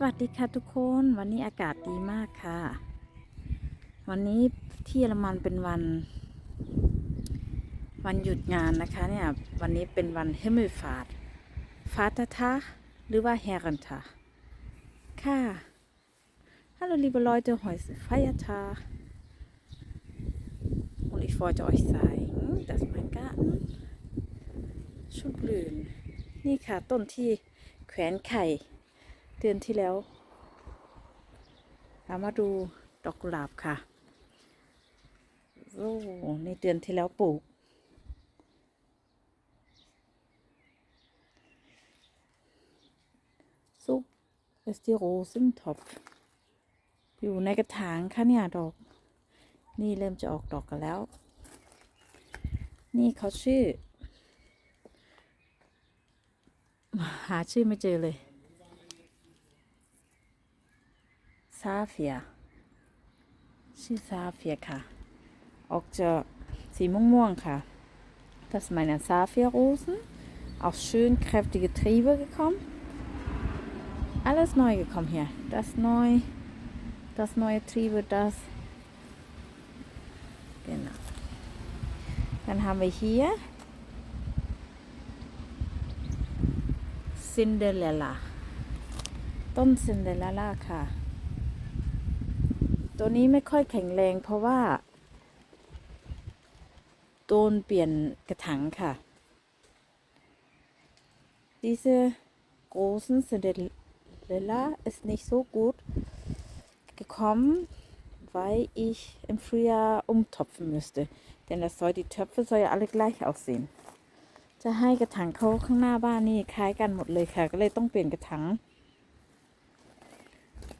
สวัสดีค่ะทุกคนวันนี้อากาศดีมากค่ะ วันนี้ที่เยอรมันเป็นวัน วันหยุดงานนะคะเนี่ยวันนี้เป็นวันเฮมิฟาดฟาตทาหรือว่าเฮรันทาค่ะ Hallo liebe Leute, heute ist Feiertag und ich wollte euch zeigen, dass mein Garten schon blühen นี่ค่ะต้นที่แขวนไข่ เดือนที่แล้วเรามาดูดอกกุหลาบค่ะโอ้ในเดือนที่แล้วปลูก ซุปเอสติโรซึ่งท็อป อยู่ในกระถางค่ะเนี่ยดอก นี่เริ่มจะออกดอกกันแล้ว นี่เขาชื่อ หาชื่อไม่เจอเลย ซาเฟีย ชื่อซาเฟียค่ะ ออกจะสีม่วงๆค่ะ Das sind meine Saphirrosen. Auch schön kräftige Triebe gekommen. Alles neu gekommen hier. Das neu, das neue Triebe, das. Genau. Dann haben wir hier Cinderella. ต้นซิ ตัวนี้ไม่ค่อยแข็งแรงเพราะว่าโดนเปลี่ยนกระถางค่ะ Diese großen Cinderella ist nicht so gut gekommen, weil ich im Frühjahr umtopfen müsste. Denn das soll, die Töpfe soll ja alle gleich aussehen. จะให้กระถางเขาข้างหน้าบ้านนี่คล้ายกันหมดเลยค่ะ ก็เลยต้องเปลี่ยนกระถาง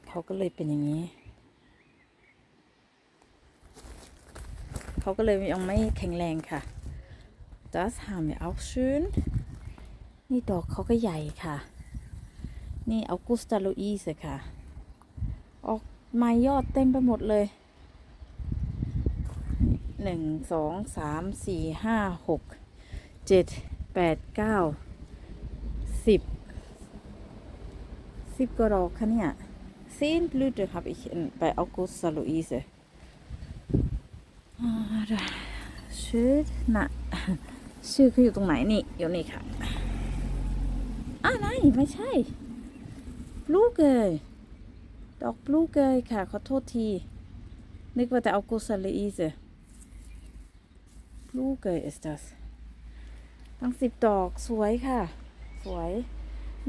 เขาก็เลยเป็นอย่างนี้ เขาก็เลยยังไม่แข็งแรงค่ะ Das haben wir auch schön นี่ดอกเขาก็ใหญ่ค่ะ นี่เอากุสตาโลอีสค่ะ ออกมายอดเต็มไปหมดเลยหนึ่งสองสามสี่ห้าหกเจ็ดแปดเก้าสิบสิบกว่าดอกค่ะเนี่ย Zehn Blüte habe ich in, bei Augusta Luise. Ah, da. Schön. Na, ชื่อเขาอยู่ตรงไหนนี่อยู่นี่ค่ะอ่าไหนไม่ใช่ ลูกเกยดอกลูกเกยค่ะ ขอโทษที นึกว่าแต่เอากุสเลอีเซบลูกเกย ist das ตั้งสิบดอกสวยค่ะ สวย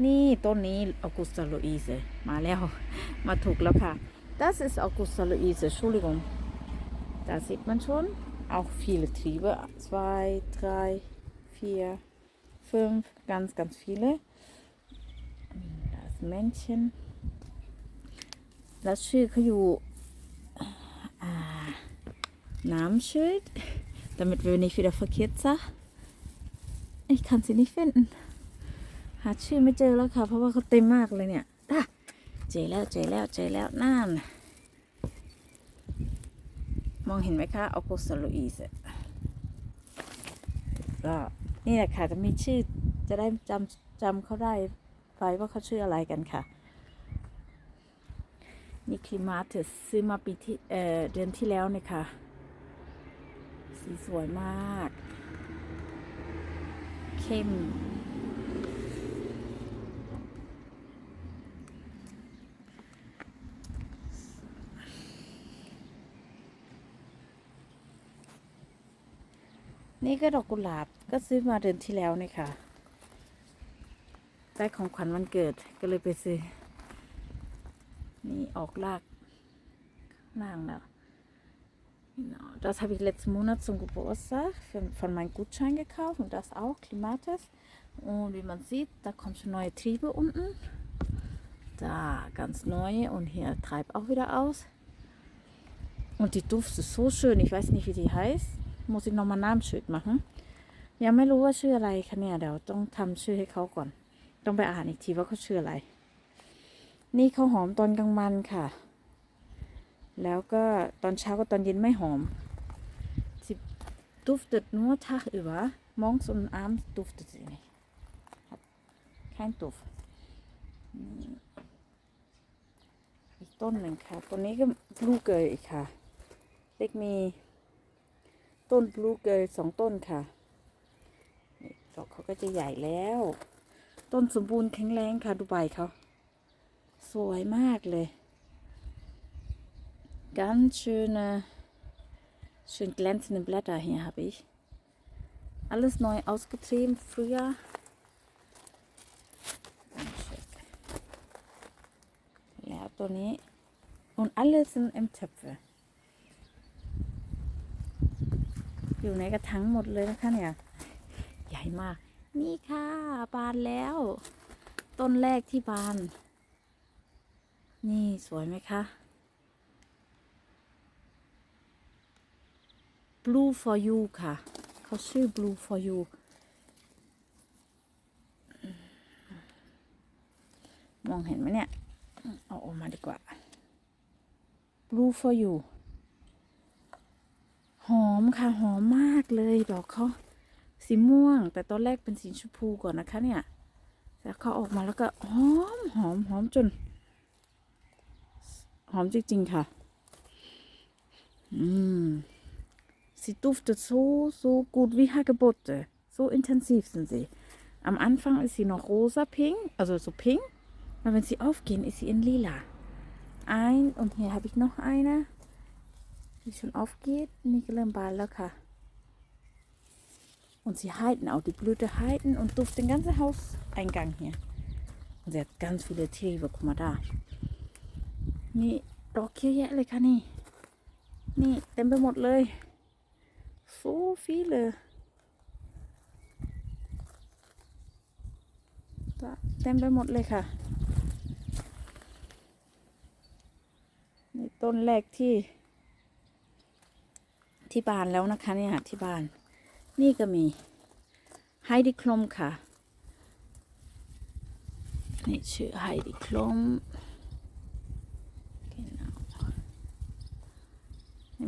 นี่ต้นนี้อ u กุสตาโลอีเซมาแล้ว มาถูกแล้วค่ะ das ist Augusta Luise Entschuldigung da sieht man schon auch viele Triebe. Zwei, drei, vier, fünf, ganz, ganz viele. Das Männchen. Das Schild เขาอยู่อ่า Namensschild, damit wir nicht wieder verkehrt sagen. Ich kann sie nicht finden. หาชื่อไม่เจอแล้วค่ะ เพราะว่าเขาเต็มมากเลยเนี่ยอ่ะเจอแล้วเจอแล้วเจอแล้วนั่น ม องเห็นไหมคะออกุสโลอีสก็นี่แหละค่ะจะมีชื่อจะได้จำจำเขาได้ไปว่าเขาชื่ออะไรกันค่ะ นี่คลิมาเถอซื้อมาปีที่เอ่อเดือนที่แล้วเนี่ยค่ะ สีสวยมาก เข้ม นี่ก็ดอกกุหลาบก็ซื้อมาเดือนที่แล้วนี่ค่ะ ได้ของขวัญวันเกิดก็เลยไปซื้อ นี่ออกลากล่างแล้ว Genau, das habe ich letzten Monat zum Geburtstag für, von meinem Gutschein gekauft und das auch, Klimatis. Und wie man sieht, da kommen schon neue Triebe unten. Da ganz neu und hier treibt auch wieder aus. Und die Duft ist so schön, ich weiß nicht, wie die heißt. Muss ich nochmal Namensschild machen ยังไม่รู้ว่าชื่ออะไรคะเนี่ยเดี๋ยวต้องทำชื่อให้เขาก่อน ต้องไปอ่านอีกทีว่าเขาชื่ออะไร นี่เขาหอมตอนกลางวันค่ะ แล้วก็ตอนเช้ากับตอนเย็นไม่หอม sie duftet nur Tag über. Morgens und abends duftet sie nicht. Hat kein Duft. อีกต้นหนึ่งค่ะ ตัวนี้ก็ลูกเกยอีกค่ะ เล็กมี ต้นบลูเกยสองต้นค่ะนี่ดอกเขาก็จะใหญ่แล้ว ต้นสมบูรณ์แข็งแรงค่ะดูใบเขาสวยมากเลย ganz schöne schön glänzende Blätter hier habe ich alles neu ausgetrieben früher แล้วตัวนี้ und alles sind im Töpfe อยู่ในกระถางหมดเลยนะคะเนี่ย ใหญ่มาก นี่ค่ะบานแล้ว ต้นแรกที่บาน นี่สวยไหมคะ Blue for you ค่ะ เขาชื่อ Blue for you มองเห็นไหมเนี่ย เอาออกมาดีกว่า Blue for you หอมค่ะ หอมมากเลยดอกเขาสีม่วง แต่ตอนแรกเป็นสีชมพูก่อนนะคะเนี่ย แล้วเขาออกมาแล้วก็หอมหอมหอมจน หอมจริงๆค่ะ อืม Sie duftet so, so gut wie Hagebutte. So intensiv sind sie. Am Anfang ist sie noch rosa pink, also so pink. Und wenn sie aufgehen, ist sie in lila. Ein und hier habe ich noch eine, die schon aufgeht. Nickelemballaka. Und sie halten auch, die Blüte halten und duft den ganzen Hauseingang hier. Und sie hat ganz viele Triebe, guck mal da. นี่ดอกเยอะแยะเลยค่ะนี่ นี่เต็มไปหมดเลย so viele เต็มไปหมดเลยค่ะ นี่ต้นแรกที่ ที่บานแล้วนะคะเนี่ยที่บาน นี่ก็มีไฮดิคลมค่ะ นี่ชื่อไฮดิคลม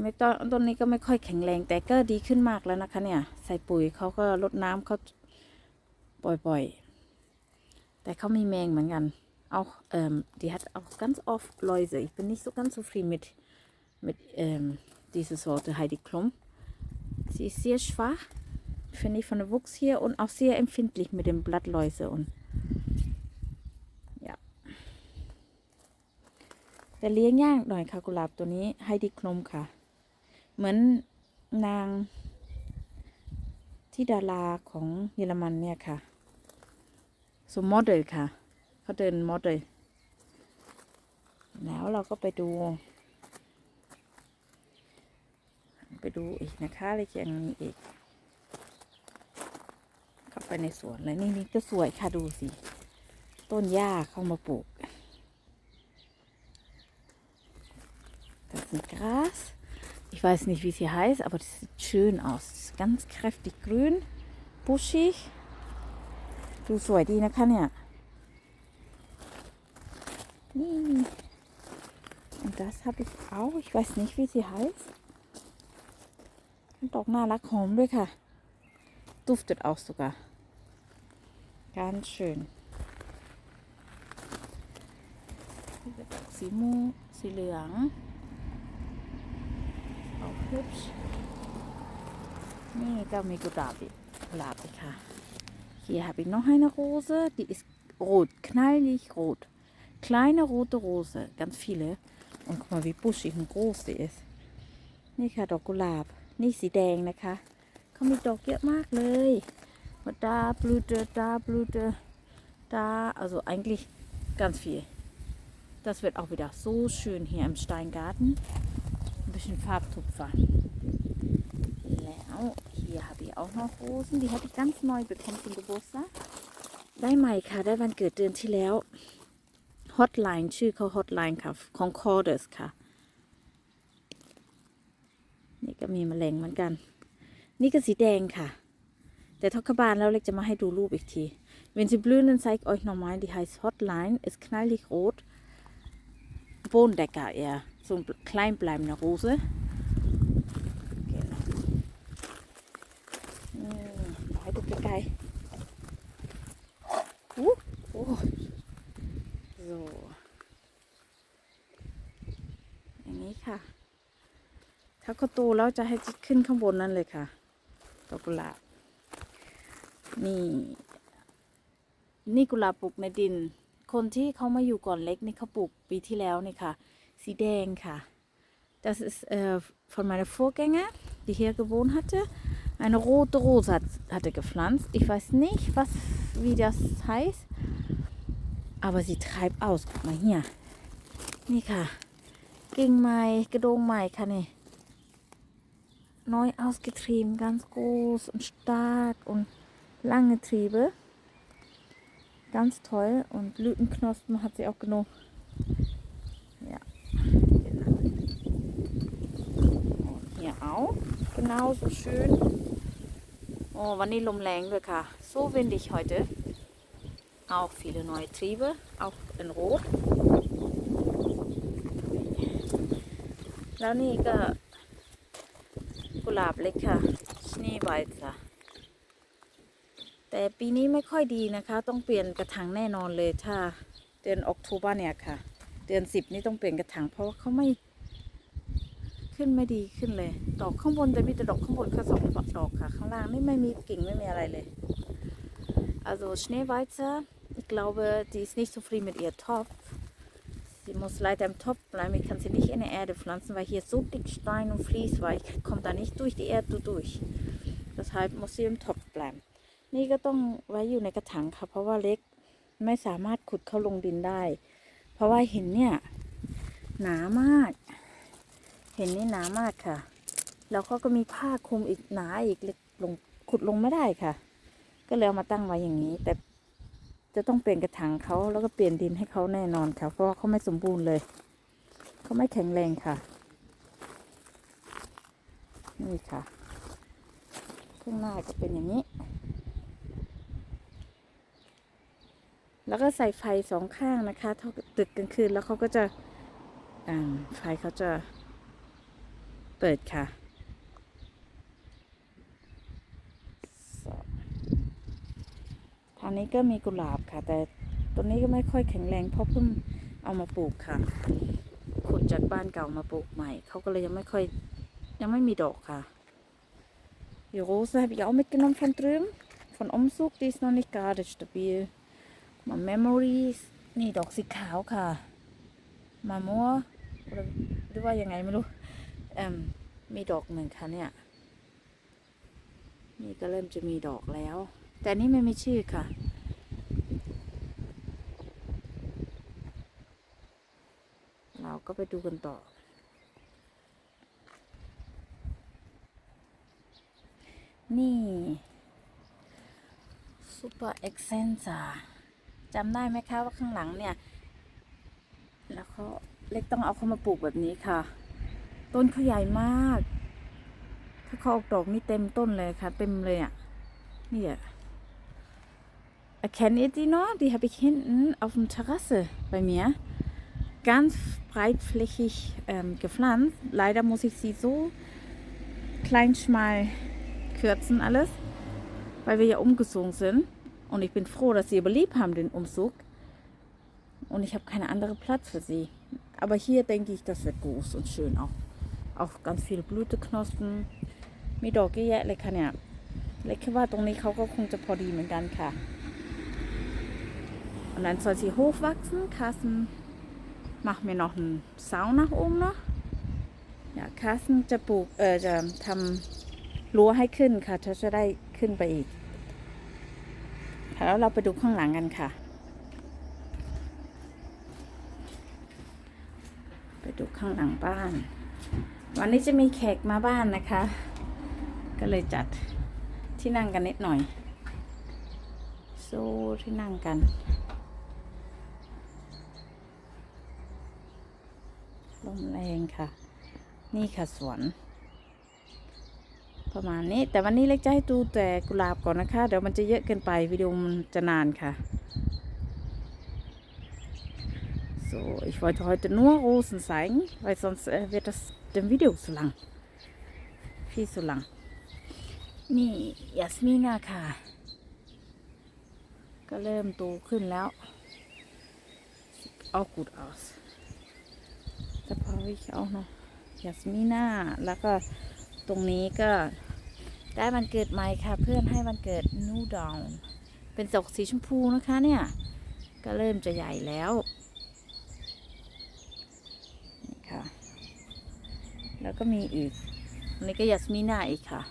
ไม่ต้นต้นนี้ก็ไม่ค่อยแข็งแรงแต่ก็ดีขึ้นมากแล้วนะคะเนี่ย ใส่ปุ๋ยเขาก็ลดน้ำเขาบ่อยๆ แต่เขามีแมงเหมือนกัน auch ähm, die hat auch ganz oft Läuse. Ich bin nicht so ganz zufrieden mit, mit ähm, dieser Sorte Heidi Klum. Sie ist sehr schwach, finde ich, von der Wuchs hier und auch sehr empfindlich mit den Blattläuse und ja. แต่เลี้ยงยากหน่อยค่ะกุหลาบตัวนี้ไฮดิคลมค่ะ เหมือนนางที่ดาราของเยอรมันเนี่ยค่ะสมมอเดลค่ะ เขาเดินมอเดลแล้วเราก็ไปดู ไปดูอีกนะคะอะไรอย่างนี้อีก เข้าไปในสวนเลยนี่นี่ก็สวยค่ะดูสิ ต้นหญ้าเข้ามาปลูก Das ist ein Gras. Ich weiß nicht, wie sie heißt, aber das sieht schön aus. Das ist ganz kräftig grün, buschig. ดูสวยดีนะคะเนี่ย นี่ Und das habe ich auch. Ich weiß nicht, wie sie heißt. ดอกน่ารักหอมด้วยค่ะ Duftet auch sogar. Ganz schön. สีม่วงสีเหลือง auch hübsch นี่ก็มีกุหลาบอีกกุหลาบอีกค่ะ Hier habe ich noch eine Rose, die ist rot, knallig rot. Kleine rote Rose, ganz viele. Und guck mal, wie buschig und groß die ist. นี่ค่ะดอกกุหลาบ นี่สีแดงนะคะ เขามีดอกเยอะมากเลยมาดาบลูเดดาบลูเดดา also eigentlich ganz viel. Das wird auch wieder so schön hier im Steingarten. Ein bisschen Farbtupfer. แล้ว hier habe ich auch noch Rosen. Die habe ich ganz neu bekommen zum Geburtstag. ได้ใหม่ค่ะ ได้วันเกิดเดือนที่แล้ว Hotline ชื่อเขา Hotline ค่ะ ของ Corders ค่ะ ก็มีมแมลงเหมือนกัน นี่ก็สีแดงค่ะ แต่ทอกบานแล้วเล็กจะมาให้ดูรูปอีกที Wenn sie blühen, dann zeige ich euch nochmal, die heißt Hotline, ist knallig rot. Bohnendecker eher, so ein klein bleibender Rose. Heute äh, Blickei. Uh, oh. So. อย่างนี้ค่ะ Genau. เขาโตแล้วจะให้ขึ้นข้างบนนั่นเลยค่ะดอกกุหลาบนี่ นี่กุหลาบปลูกในดิน คนที่เขามาอยู่ก่อนเล็กนี่เขาปลูกปีที่แล้วนี่ค่ะ สีแดงค่ะ Das ist äh, von meiner Vorgänger, die hier gewohnt hatte. Eine rote Rose hat, hatte gepflanzt. Ich weiß nicht, was, wie das heißt. Aber sie treibt aus. Guck mal hier. นี่ค่ะ กิ่งไม้กระโดงไม้ค่ะนี่ neu ausgetrieben, ganz groß und stark und lange Triebe. Ganz toll und Blütenknospen hat sie auch genug. Ja. Und hier auch. Genauso schön. Oh, war nicht So windig heute. Auch viele neue Triebe, auch in Rot. Launige หลาบเล็กค่ะนีไวท์ค่ะ แต่ปีนี้ไม่ค่อยดีนะคะ ต้องเปลี่ยนกระถางแน่นอนเลยถ้าเดือนออกทูบาเนี่ยค่ะ เดือนสิบนี่ต้องเปลี่ยนกระถางเพราะว่าเขาไม่ ขึ้นไม่ดีขึ้นเลย ดอกข้างบนจะมีแต่ดอกข้างบนค่ะสองดอกค่ะ ข้างล่างนี่ไม่มีกิ่งไม่มีอะไรเลย also Schneeweizer ich glaube die ist nicht zufrieden mit ihr Topf Sie muss leider im Topf bleiben. Ich kann sie nicht in der Erde pflanzen, weil hier so dick Stein und Vlies war. Ich komme da nicht durch die Erde durch. Deshalb muss sie im Topf bleiben. นี่ก็ต้องไว้อยู่ในกระถางค่ะ เพราะว่าเล็กไม่สามารถขุดเข้าลงดินได้ เพราะว่าเห็นเนี่ยหนามากเห็นนี่หนามากค่ะ แล้วเขาก็มีผ้าคลุมอีกหนาอีกลงขุดลงไม่ได้ค่ะ ก็เลยเอามาตั้งไว้อย่างนี้ แต่ จะต้องเปลี่ยนกระถางเขาแล้วก็เปลี่ยนดินให้เขาแน่นอนค่ะ เพราะว่าเขาไม่สมบูรณ์เลย เขาไม่แข็งแรงค่ะ นี่ค่ะข้างหน้าก็เป็นอย่างนี้ แล้วก็ใส่ไฟสองข้างนะคะถ้าตึกกลางคืนแล้วเขาก็จะไฟเขาจะเปิดค่ะ ทางนี้ก็มีกุหลาบค่ะ แต่ต้นนี้ก็ไม่ค่อยแข็งแรงเพราะเพิ่งเอามาปลูกค่ะขุดจากบ้านเก่ามาปลูกใหม่เขาก็เลยยังไม่ค่อยยังไม่มีดอกค่ะ Die Rose habe ich auch mitgenommen von drüben. Von Umzug, die ist noch nicht gerade stabil. Mal Memories นี่ดอกสีขาวค่ะ มามัวหรือหรือว่ายังไงไม่รู้เอ่มมีดอกหนึ่งค่ะเนี่ย นี่ก็เริ่มจะมีดอกแล้ว แต่นี่ไม่มีชื่อค่ะ เราก็ไปดูกันต่อ นี่ซูเปอร์เอ็กเซนซ่าจำได้ไหมคะว่าข้างหลังเนี่ย แล้วเขาเล็กต้องเอาเขามาปลูกแบบนี้ค่ะ ต้นเขาใหญ่มาก ถ้าเขาออกดอกนี่เต็มต้นเลยค่ะ เต็มเลยอะ Hier. Erkennt ihr die noch? Die habe ich hinten auf dem Terrasse bei mir ganz breitflächig ähm, gepflanzt. Leider muss ich sie so klein schmal kürzen alles, weil wir ja umgezogen sind. Und ich bin froh, dass sie überlebt haben den Umzug. Und ich habe keinen anderen Platz für sie. Aber hier denke ich, das wird groß und schön auch. Auch ganz viele Blüteknospen. Mit Dogge, ja, lecker, ja. Lecker war doch nicht, auch, auch, auch, auch, auch, auch, Und dann soll sie hochwachsen. Carsten macht mir noch einen Zaun nach oben noch. Ja, Carsten จะปลูกเออจะทำรั้วให้ขึ้นค่ะจะจะได้ขึ้นไปอีกแล้วเราไปดูข้างหลังกันค่ะ ไปดูข้างหลังบ้าน วันนี้จะมีแขกมาบ้านนะคะ ก็เลยจัดที่นั่งกันนิดหน่อย โซ่ที่นั่งกัน มแรงค่ะ นี่ค่ะสวน ประมาณนี้ แต่วันนี้เล็กจะให้ดูแต่กุหลาบก่อนนะคะ เดี๋ยวมันจะเยอะเกินไปวิดีโอมันจะนานค่ะ So, ich wollte heute nur Rosen zeigen, weil sonst äh, wird das dem Video zu lang. Viel zu lang. นี่ยาสมินาค่ะ ก็เริ่มโตขึ้นแล้ว auch gut aus. ยเอาเนาะยาสมิน่าแล้วก็ตรงนี้ก็ได้วันเกิดใหม่ค่ะ เพื่อนให้วันเกิดนูดอง เป็นจกสีชมพูนะคะเนี่ย ก็เริ่มจะใหญ่แล้วนี่ค่ะ แล้วก็มีอีกอันนี้ก็ยาสมิน่าอีกค่ะ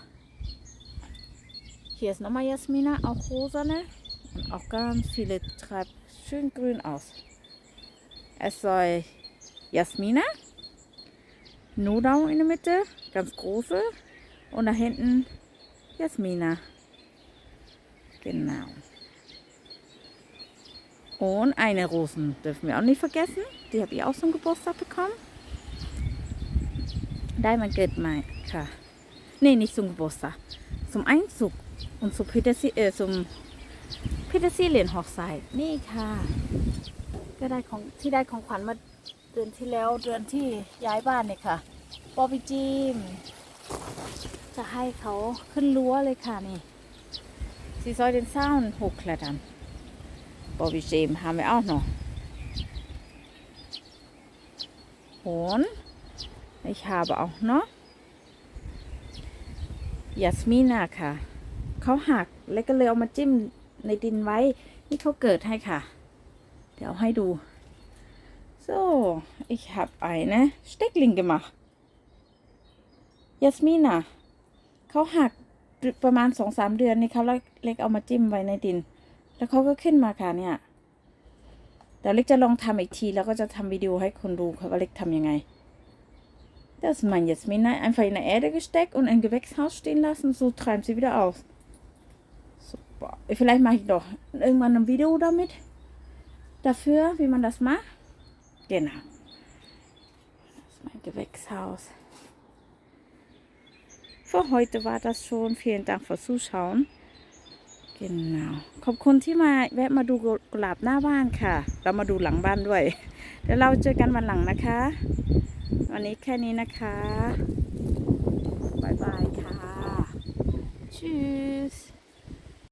เขียนน้ำมายาสมิน่าเอาโคซะนะ auch ganz viele treibt schön grün aus. Es soll Jasmina Nodau in der Mitte, ganz große und da hinten Jasmina. Genau. Und eine Rosen dürfen wir auch nicht vergessen. Die habe ich auch zum Geburtstag bekommen. Diamond geht mein. Ja. Nee, nicht zum Geburtstag. Zum Einzug und zu Petersi äh, zum Petersilien-Hochzeit. นี่ค่ะ ก็ได้ของที่ได้ของขวัญมา เดือนที่แล้วเดือนที่ย้ายบ้านเนี่ยค่ะบอบบี้จิมจะให้เขาขึ้นรั้วเลยค่ะนี่ Sie soll den Zaun hochklettern. Bobby Jim haben wir auch noch. Und ich habe auch noch Jasmina ค่ะ เขาหักแล้วก็เลยเอามาจิ้มในดินไว้ นี่เขาเกิดให้ค่ะ เดี๋ยวให้ดู so ich habe eine Steckling gemacht Jasmina เขาหักประมาณสองสามเดือนนี่เขาเล็กเอามาจิ้มไว้ในดิน แล้วเขาก็ขึ้นมาค่ะเนี่ยเดี๋ยวเล็กจะลองทำอีกที แล้วก็จะทำวิดีโอให้คนดูค่ะว่าเล็กทำยังไง Das ist mein Jasmina einfach in der Erde gesteckt und im Gewächshaus stehen lassen. So treiben sie wieder aus. Super. Vielleicht mache ich doch irgendwann ein Video damit. Dafür, wie man das macht. Genau. Das ist mein Gewächshaus. Für heute war das schon. Vielen Dank fürs Zuschauen. Genau. ขอบคุณที่มาแวะมาดูกุหลาบหน้าบ้านค่ะ เรามาดูหลังบ้านด้วย เดี๋ยวเราเจอกันวันหลังนะคะ วันนี้แค่นี้นะคะ บายบายค่ะ Tschüss